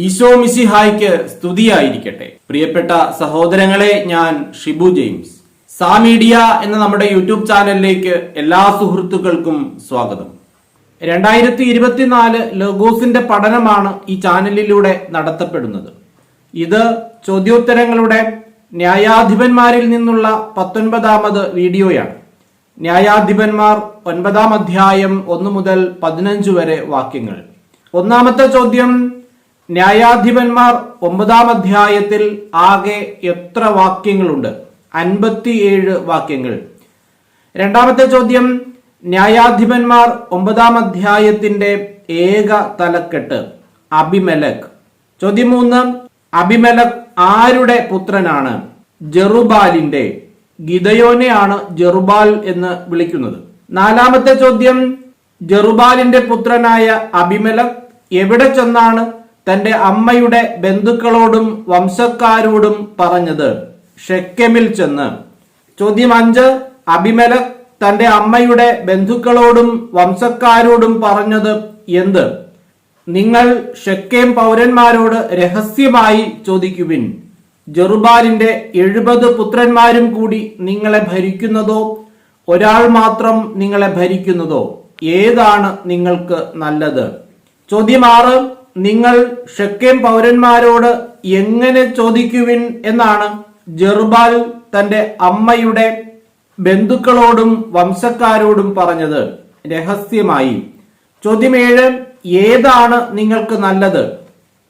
ഈശോ മിസിഹായ്ക്ക് സ്തുതിയായിരിക്കട്ടെ. പ്രിയപ്പെട്ട സഹോദരങ്ങളെ ഞാൻ ഷിബു ജെയിംസ്. സാ മീഡിയ എന്ന നമ്മുടെ യൂട്യൂബ് ചാനലിലേക്ക് എല്ലാ സുഹൃത്തുക്കൾക്കും സ്വാഗതം. രണ്ടായിരത്തി ഇരുപത്തിനാല് ലഗോസിന്റെ പഠനമാണ് ഈ ചാനലിലൂടെ നടത്തപ്പെടുന്നത്. ഇത് ചോദ്യോത്തരങ്ങളുടെ ന്യായാധിപന്മാരിൽ നിന്നുള്ള പത്തൊൻപതാമത് വീഡിയോയാണ്. ന്യായാധിപന്മാർ ഒൻപതാം അധ്യായം ഒന്ന് മുതൽ പതിനഞ്ച് വരെ വാക്യങ്ങൾ. ഒന്നാമത്തെ ചോദ്യം ന്യായാധിപന്മാർ ഒമ്പതാം അധ്യായത്തിൽ ആകെ എത്ര വാക്യങ്ങളുണ്ട്? അൻപത്തിയേഴ് വാക്യങ്ങൾ. രണ്ടാമത്തെ ചോദ്യം ന്യായാധിപന്മാർ ഒമ്പതാം അധ്യായത്തിന്റെ ഏക തലക്കെട്ട് അബിമലക് ചോദ്യം മൂന്ന് അബിമലക് ആരുടെ പുത്രനാണ്? ജെറുബാലിന്റെ ഗിദയോനെയാണ് ജെറുബാൽ എന്ന് വിളിക്കുന്നത്. നാലാമത്തെ ചോദ്യം ജെറുബാലിന്റെ പുത്രനായ അബിമലക് എവിടെ ചെന്നാണ് തന്റെ അമ്മയുടെ ബന്ധുക്കളോടും വംശക്കാരോടും പറഞ്ഞത് ഷെക്കെമിൽ ചെന്ന്. ചോദ്യം അഞ്ച് അഭിമല തന്റെ അമ്മയുടെ ബന്ധുക്കളോടും വംശക്കാരോടും പറഞ്ഞത് എന്ത്? നിങ്ങൾ ഷെക്കേം പൗരന്മാരോട് രഹസ്യമായി ചോദിക്കുവിൻ. ജെറുബാലിന്റെ എഴുപത് പുത്രന്മാരും കൂടി നിങ്ങളെ ഭരിക്കുന്നതോ? ഒരാൾ മാത്രം നിങ്ങളെ ഭരിക്കുന്നതോ? ഏതാണ് നിങ്ങൾക്ക് നല്ലത്? ചോദ്യം ആറ് നിങ്ങൾ ഷെക്കേം പൗരന്മാരോട് എങ്ങനെ ചോദിക്കുവിൻ എന്നാണ് ജെറുബാൽ തന്റെ അമ്മയുടെ ബന്ധുക്കളോടും വംശക്കാരോടും പറഞ്ഞത്. രഹസ്യമായി. ചോദ്യം ഏഴ് ഏതാണ് നിങ്ങൾക്ക് നല്ലത്?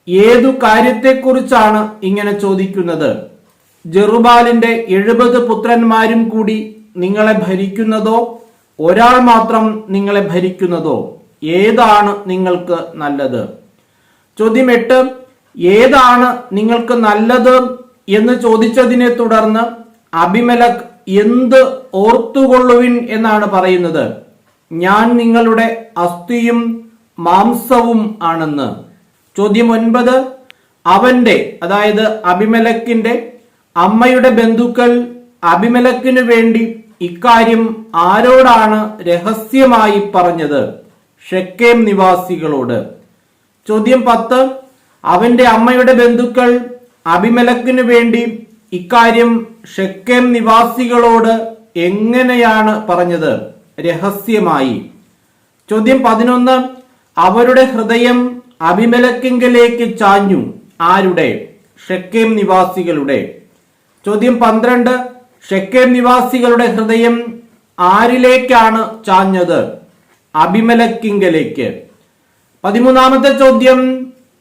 ഏതു കാര്യത്തെക്കുറിച്ചാണ് ഇങ്ങനെ ചോദിക്കുന്നത്? ജെറുബാലിന്റെ എഴുപത് പുത്രന്മാരും കൂടി നിങ്ങളെ ഭരിക്കുന്നതോ? ഒരാൾ മാത്രം നിങ്ങളെ ഭരിക്കുന്നതോ? ഏതാണ് നിങ്ങൾക്ക് നല്ലത്? ചോദ്യം എട്ട് ഏതാണ് നിങ്ങൾക്ക് നല്ലത് എന്ന് ചോദിച്ചതിനെ തുടർന്ന് അഭിമലക് എന്ത് ഓർത്തുകൊള്ളുവിൻ എന്നാണ് പറയുന്നത്. ഞാൻ നിങ്ങളുടെ അസ്ഥിയും മാംസവും ആണെന്ന്. ചോദ്യം ഒൻപത് അവന്റെ അതായത് അഭിമലക്കിന്റെ അമ്മയുടെ ബന്ധുക്കൾ അഭിമലക്കിന് വേണ്ടി ഇക്കാര്യം ആരോടാണ് രഹസ്യമായി പറഞ്ഞത്? ഷെക്കേം നിവാസികളോട്. ചോദ്യം പത്ത്. അവന്റെ അമ്മയുടെ ബന്ധുക്കൾ അഭിമലക്കിന് വേണ്ടി ഇക്കാര്യം ഷെക്കേം നിവാസികളോട് എങ്ങനെയാണ് പറഞ്ഞത്? രഹസ്യമായി. ചോദ്യം പതിനൊന്ന്. അവരുടെ ഹൃദയം അഭിമലക്കിങ്കിലേക്ക് ചാഞ്ഞു. ആരുടെ? ഷെക്കേം നിവാസികളുടെ. ചോദ്യം പന്ത്രണ്ട്. ഷെക്കേം നിവാസികളുടെ ഹൃദയം ആരിലേക്കാണ് ചാഞ്ഞത്? അഭിമലക്കിങ്കലേക്ക്. പതിമൂന്നാമത്തെ ചോദ്യം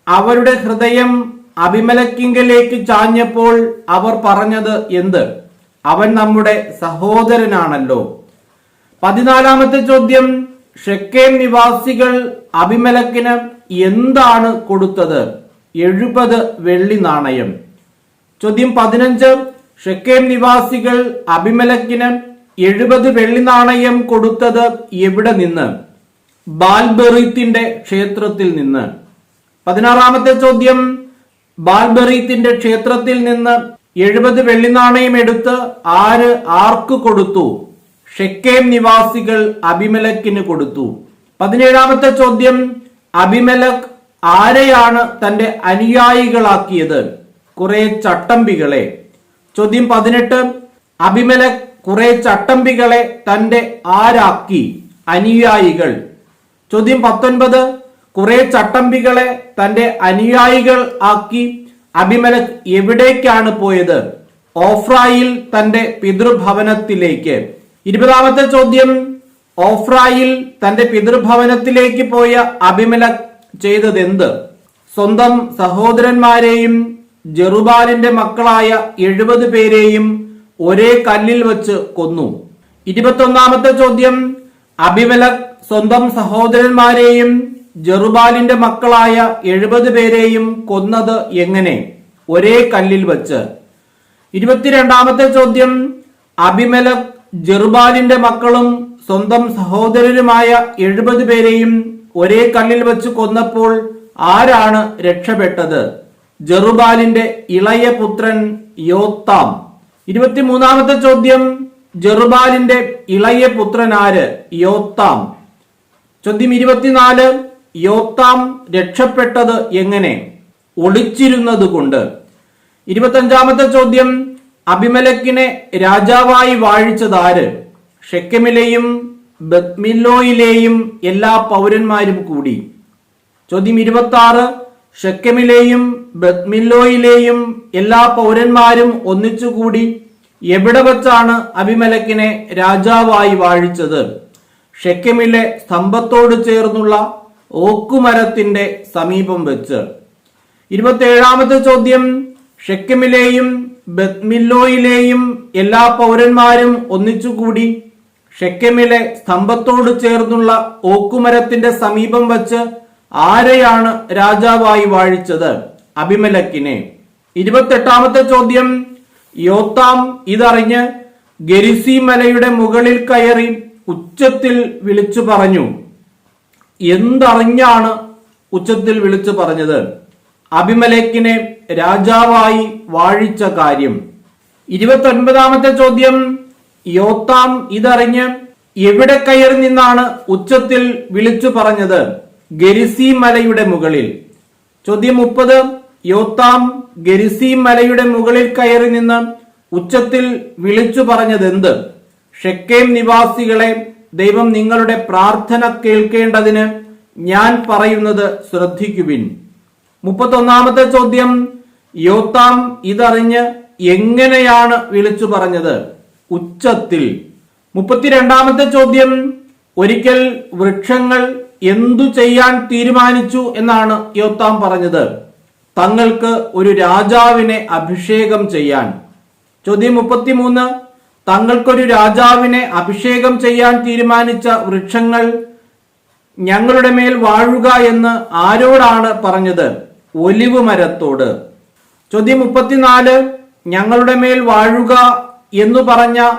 അവരുടെ ഹൃദയം അഭിമലക്കിങ്കലേക്ക് ചാഞ്ഞപ്പോൾ അവർ പറഞ്ഞത് എന്ത്? അവൻ നമ്മുടെ സഹോദരനാണല്ലോ. പതിനാലാമത്തെ ചോദ്യം ഷെക്കേം നിവാസികൾ അഭിമലക്കിന് എന്താണ് കൊടുത്തത്? എഴുപത് വെള്ളി നാണയം. ചോദ്യം പതിനഞ്ച് ഷെക്കേം നിവാസികൾ അഭിമലക്കിന് എഴുപത് വെള്ളി നാണയം കൊടുത്തത് എവിടെ നിന്ന്? ബാൽബെറീത്തിന്റെ ക്ഷേത്രത്തിൽ നിന്ന്. പതിനാറാമത്തെ ചോദ്യം ബാൽബെറീത്തിന്റെ ക്ഷേത്രത്തിൽ നിന്ന് എഴുപത് വെള്ളി നാണയം എടുത്ത് ആര് ആർക്ക് കൊടുത്തു? ഷെക്കേം നിവാസികൾ അഭിമലക്കിന് കൊടുത്തു. പതിനേഴാമത്തെ ചോദ്യം അഭിമലക് ആരെയാണ് തന്റെ അനുയായികളാക്കിയത്? കുറെ ചട്ടമ്പികളെ. ചോദ്യം പതിനെട്ട് അഭിമലക് കുറെ ചട്ടമ്പികളെ തന്റെ ആരാക്കി? അനുയായികൾ. ചോദ്യം പത്തൊൻപത്. കുറെ ചട്ടമ്പികളെ തന്റെ അനുയായികൾ ആക്കി അഭിമലക് എവിടേക്കാണ് പോയത്? ഓഫ്രായിൽ തന്റെ പിതൃഭവനത്തിലേക്ക്. ഇരുപതാമത്തെ ചോദ്യം. ഓഫ്രായിൽ തന്റെ പിതൃഭവനത്തിലേക്ക് പോയ അഭിമലക് ചെയ്തത് എന്ത് സ്വന്തം സഹോദരന്മാരെയും ജെറുബാലിന്റെ മക്കളായ എഴുപത് പേരെയും ഒരേ കല്ലിൽ വെച്ച് കൊന്നു. ഇരുപത്തൊന്നാമത്തെ ചോദ്യം. അഭിമലക് സ്വന്തം സഹോദരന്മാരെയും ജെറുബാലിന്റെ മക്കളായ എഴുപത് പേരെയും കൊന്നത് എങ്ങനെ? ഒരേ കല്ലിൽ വച്ച്. ഇരുപത്തിരണ്ടാമത്തെ ചോദ്യം അഭിമലക് ജെറുബാലിന്റെ മക്കളും സ്വന്തം സഹോദരരുമായ എഴുപത് പേരെയും ഒരേ കല്ലിൽ വച്ച് കൊന്നപ്പോൾ ആരാണ് രക്ഷപ്പെട്ടത്? ജെറുബാലിന്റെ ഇളയ പുത്രൻ യോത്താം. ഇരുപത്തിമൂന്നാമത്തെ ചോദ്യം ജെറുബാലിന്റെ ഇളയ പുത്രനാര് യോത്താം. ചോദ്യം ഇരുപത്തിനാല്. യോത്താം രക്ഷപ്പെട്ടത് എങ്ങനെ? ഒളിച്ചിരുന്നത് കൊണ്ട് ഇരുപത്തഞ്ചാമത്തെ ചോദ്യം. അഭിമലക്കിനെ രാജാവായി വാഴിച്ചതാര് ഷെക്കമിലെയും ബത്മില്ലോയിലെയും എല്ലാ പൗരന്മാരും കൂടി. ചോദ്യം ഇരുപത്തി ആറ് ഷെക്കമിലെയും ബത്മില്ലോയിലെയും എല്ലാ പൗരന്മാരും ഒന്നിച്ചുകൂടി. എവിടെ വച്ചാണ് അഭിമലക്കിനെ രാജാവായി വാഴിച്ചത്? ഷെക്കമിലെ സ്തംഭത്തോട് ചേർന്നുള്ള ഓക്കുമരത്തിന്റെ സമീപം വെച്ച്. ഇരുപത്തിയേഴാമത്തെ ചോദ്യം ഷെക്കമിലെയും ബത്മില്ലോയിലെയും എല്ലാ പൗരന്മാരും ഒന്നിച്ചുകൂടി ഷെക്കമിലെ സ്തംഭത്തോട് ചേർന്നുള്ള ഓക്കുമരത്തിന്റെ സമീപം വച്ച് ആരെയാണ് രാജാവായി വാഴിച്ചത്? അഭിമലക്കിനെ. ഇരുപത്തെട്ടാമത്തെ ചോദ്യം യോത്താം ഇതറിഞ്ഞ് ഗരിസി മലയുടെ മുകളിൽ കയറി ഉച്ചത്തിൽ വിളിച്ചു പറഞ്ഞു. എന്തറിഞ്ഞാണ് ഉച്ചത്തിൽ വിളിച്ചു പറഞ്ഞത്? അഭിമലേക്കിനെ രാജാവായി വാഴിച്ച കാര്യം. ഇരുപത്തൊൻപതാമത്തെ ചോദ്യം. യോത്താം ഇതറിഞ്ഞ് എവിടെ കയറി നിന്നാണ് ഉച്ചത്തിൽ വിളിച്ചു പറഞ്ഞത്? ഗരിസി മലയുടെ മുകളിൽ. ചോദ്യം മുപ്പത്. യോത്താം ഗരിസീം മലയുടെ മുകളിൽ കയറി നിന്ന് ഉച്ചത്തിൽ വിളിച്ചു പറഞ്ഞതെന്ത്? ഷെക്കേം നിവാസികളെ ദൈവം നിങ്ങളുടെ പ്രാർത്ഥന കേൾക്കേണ്ടതിന് ഞാൻ പറയുന്നത് ശ്രദ്ധിക്കുവിൻ. മുപ്പത്തൊന്നാമത്തെ ചോദ്യം യോത്താം ഇതറിഞ്ഞ് എങ്ങനെയാണ് വിളിച്ചു പറഞ്ഞത്? ഉച്ചത്തിൽ. മുപ്പത്തിരണ്ടാമത്തെ ചോദ്യം ഒരിക്കൽ വൃക്ഷങ്ങൾ എന്തു ചെയ്യാൻ തീരുമാനിച്ചു എന്നാണ് യോത്താം പറഞ്ഞത്. തങ്ങൾക്ക് ഒരു രാജാവിനെ അഭിഷേകം ചെയ്യാൻ. ചോദ്യം മുപ്പത്തിമൂന്ന്. തങ്ങൾക്കൊരു രാജാവിനെ അഭിഷേകം ചെയ്യാൻ തീരുമാനിച്ച വൃക്ഷങ്ങൾ ഞങ്ങളുടെ മേൽ വാഴുക എന്ന് ആരോടാണ് പറഞ്ഞത്? ഒലിവ് മരത്തോട്. ചോദ്യം മുപ്പത്തിനാല്. ഞങ്ങളുടെ മേൽ വാഴുക എന്ന് പറഞ്ഞ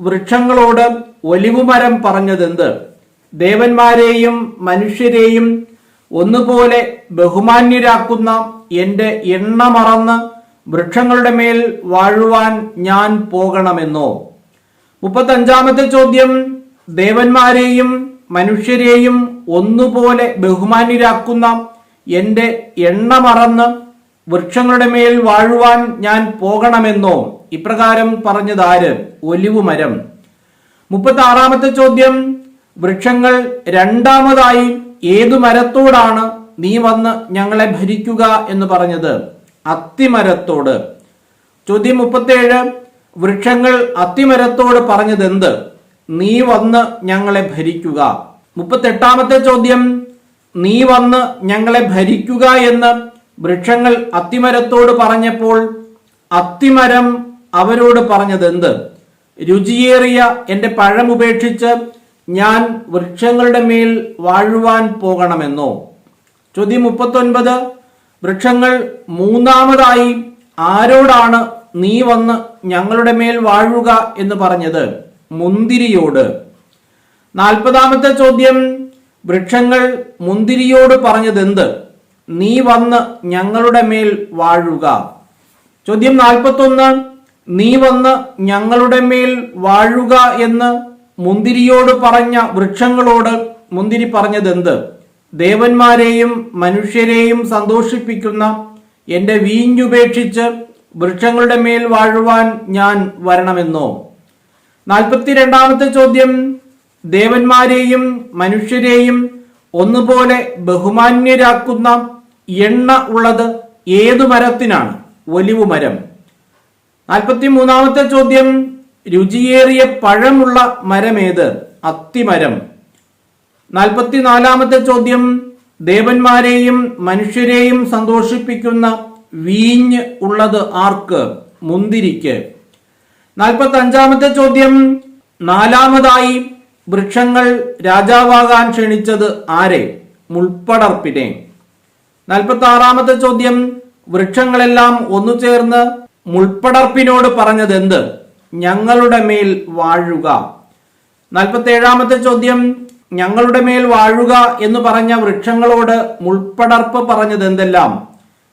വൃക്ഷങ്ങളോട് ഒലിവുമരം പറഞ്ഞതെന്ത്? ദേവന്മാരെയും മനുഷ്യരെയും ഒന്നുപോലെ ബഹുമാന്യരാക്കുന്ന എന്റെ എണ്ണ മറന്ന് വൃക്ഷങ്ങളുടെ മേൽ വാഴുവാൻ ഞാൻ പോകണമെന്നോ? മുപ്പത്തഞ്ചാമത്തെ ചോദ്യം ദേവന്മാരെയും മനുഷ്യരെയും ഒന്നുപോലെ ബഹുമാന്യരാക്കുന്ന എന്റെ എണ്ണ മറന്ന് വൃക്ഷങ്ങളുടെ മേൽ വാഴുവാൻ ഞാൻ പോകണമെന്നോ? ഇപ്രകാരം പറഞ്ഞതാര് ഒലിവുമരം മുപ്പത്തി ആറാമത്തെ ചോദ്യം വൃക്ഷങ്ങൾ രണ്ടാമതായി ഏതു മരത്തോടാണ് നീ വന്ന് ഞങ്ങളെ ഭരിക്കുക എന്ന് പറഞ്ഞത് അത്തിമരത്തോട്. ചോദ്യം മുപ്പത്തേഴ് വൃക്ഷങ്ങൾ അത്തിമരത്തോട് പറഞ്ഞതെന്ത്? നീ വന്ന് ഞങ്ങളെ ഭരിക്കുക. മുപ്പത്തെട്ടാമത്തെ ചോദ്യം നീ വന്ന് ഞങ്ങളെ ഭരിക്കുക എന്ന് വൃക്ഷങ്ങൾ അത്തിമരത്തോട് പറഞ്ഞപ്പോൾ അത്തിമരം അവരോട് പറഞ്ഞതെന്ത്? രുചിയേറിയ എന്റെ പഴം ഉപേക്ഷിച്ച് ഞാൻ വൃക്ഷങ്ങളുടെ മേൽ വാഴുവാൻ പോകണമെന്നോ? ചോദ്യം മുപ്പത്തൊൻപത്. വൃക്ഷങ്ങൾ മൂന്നാമതായി ആരോടാണ് നീ വന്ന് ഞങ്ങളുടെ മേൽ വാഴുക എന്ന് പറഞ്ഞത്? മുന്തിരിയോട്. നാൽപ്പതാമത്തെ ചോദ്യം. വൃക്ഷങ്ങൾ മുന്തിരിയോട് പറഞ്ഞതെന്ത്? നീ വന്ന് ഞങ്ങളുടെ മേൽ വാഴുക. ചോദ്യം നാൽപ്പത്തൊന്ന്. നീ വന്ന് ഞങ്ങളുടെ മേൽ വാഴുക എന്ന് മുന്തിരിയോട് പറഞ്ഞ വൃക്ഷങ്ങളോട് മുന്തിരി പറഞ്ഞതെന്ത്? ദേവന്മാരെയും മനുഷ്യരെയും സന്തോഷിപ്പിക്കുന്ന എന്റെ വീഞ്ഞുപേക്ഷിച്ച് വൃക്ഷങ്ങളുടെ മേൽ വാഴുവാൻ ഞാൻ വരണമെന്നോ? നാൽപ്പത്തിരണ്ടാമത്തെ ചോദ്യം ദേവന്മാരെയും മനുഷ്യരെയും ഒന്നുപോലെ ബഹുമാന്യരാക്കുന്ന എണ്ണ ഉള്ളത് ഏതു മരത്തിനാണ്? ഒലിവു മരം. നാൽപ്പത്തി മൂന്നാമത്തെ ചോദ്യം രുചിയേറിയ പഴമുള്ള മരമേത്? അത്തിമരം. നാൽപ്പത്തിനാലാമത്തെ ചോദ്യം. ദേവന്മാരെയും മനുഷ്യരെയും സന്തോഷിപ്പിക്കുന്ന വീഞ്ഞ് ഉള്ളത് ആർക്ക്? മുന്തിരിക്ക്. നാൽപ്പത്തി അഞ്ചാമത്തെ ചോദ്യം. നാലാമതായി വൃക്ഷങ്ങൾ രാജാവാകാൻ ക്ഷണിച്ചത് ആരെ? മുൾപ്പടർപ്പിനെ. നാൽപ്പത്തി ആറാമത്തെ ചോദ്യം. വൃക്ഷങ്ങളെല്ലാം ഒന്നു ചേർന്ന് മുൾപ്പടർപ്പിനോട് പറഞ്ഞതെന്ത്? ഞങ്ങളുടെ മേൽ വാഴുക. നാൽപ്പത്തി ഏഴാമത്തെ ചോദ്യം. ഞങ്ങളുടെ മേൽ വാഴുക എന്ന് പറഞ്ഞ വൃക്ഷങ്ങളോട് മുൾപ്പടർപ്പ് പറഞ്ഞത് എന്തെല്ലാം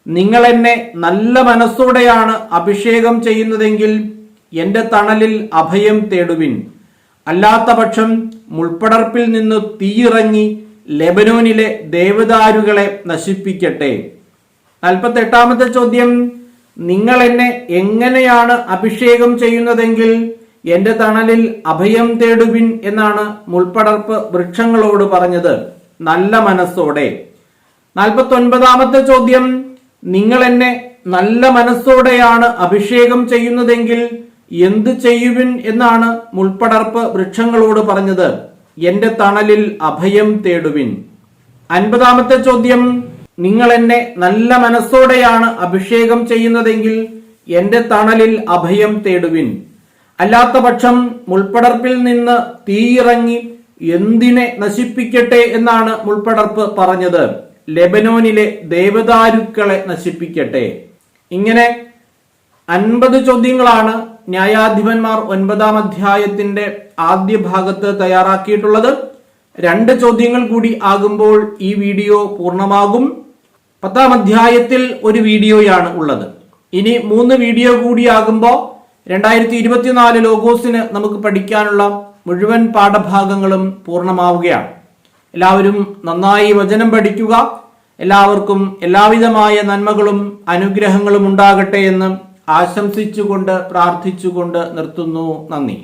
നിങ്ങൾ എന്നെ നല്ല മനസ്സോടെയാണ് അഭിഷേകം ചെയ്യുന്നതെങ്കിൽ എന്റെ തണലിൽ അഭയം തേടുവിൻ. അല്ലാത്ത പക്ഷം മുൾപ്പടർപ്പിൽ നിന്ന് തീയിറങ്ങി ലെബനോനിലെ ദേവദാരുകളെ നശിപ്പിക്കട്ടെ. നാൽപ്പത്തി എട്ടാമത്തെ ചോദ്യം. നിങ്ങൾ എന്നെ എങ്ങനെയാണ് അഭിഷേകം ചെയ്യുന്നതെങ്കിൽ എന്റെ തണലിൽ അഭയം തേടുവിൻ എന്നാണ് മുൾപ്പടർപ്പ് വൃക്ഷങ്ങളോട് പറഞ്ഞത്. നല്ല മനസ്സോടെ. നാൽപ്പത്തി ഒൻപതാമത്തെ ചോദ്യം. നിങ്ങൾ എന്നെ നല്ല മനസ്സോടെയാണ് അഭിഷേകം ചെയ്യുന്നതെങ്കിൽ എന്ത് ചെയ്യുവിൻ എന്നാണ് മുൾപ്പടർപ്പ് വൃക്ഷങ്ങളോട് പറഞ്ഞത്. എന്റെ തണലിൽ അഭയം തേടുവിൻ. അൻപതാമത്തെ ചോദ്യം. നിങ്ങൾ എന്നെ നല്ല മനസ്സോടെയാണ് അഭിഷേകം ചെയ്യുന്നതെങ്കിൽ എന്റെ തണലിൽ അഭയം തേടുവിൻ. അല്ലാത്ത പക്ഷം മുൾപ്പടർപ്പിൽ നിന്ന് തീയിറങ്ങി എന്തിനെ നശിപ്പിക്കട്ടെ എന്നാണ് മുൾപ്പടർപ്പ് പറഞ്ഞത്. ലെബനോനിലെ ദേവദാരുക്കളെ നശിപ്പിക്കട്ടെ. ഇങ്ങനെ അൻപത് ചോദ്യങ്ങളാണ് ന്യായാധിപന്മാർ ഒൻപതാം അധ്യായത്തിന്റെ ആദ്യ ഭാഗത്ത് തയ്യാറാക്കിയിട്ടുള്ളത്. രണ്ട് ചോദ്യങ്ങൾ കൂടി ആകുമ്പോൾ ഈ വീഡിയോ പൂർണമാകും. പത്താം അധ്യായത്തിൽ ഒരു വീഡിയോയാണ് ഉള്ളത്. ഇനി മൂന്ന് വീഡിയോ കൂടി ആകുമ്പോൾ രണ്ടായിരത്തി ഇരുപത്തിനാല് ലോഗോസിന് നമുക്ക് പഠിക്കാനുള്ള മുഴുവൻ പാഠഭാഗങ്ങളും പൂർണമാവുകയാണ്. എല്ലാവരും നന്നായി വചനം പഠിക്കുക. എല്ലാവർക്കും എല്ലാവിധമായ നന്മകളും അനുഗ്രഹങ്ങളും ഉണ്ടാകട്ടെ എന്ന് ആശംസിച്ചുകൊണ്ട് പ്രാർത്ഥിച്ചുകൊണ്ട് നിർത്തുന്നു നന്ദി.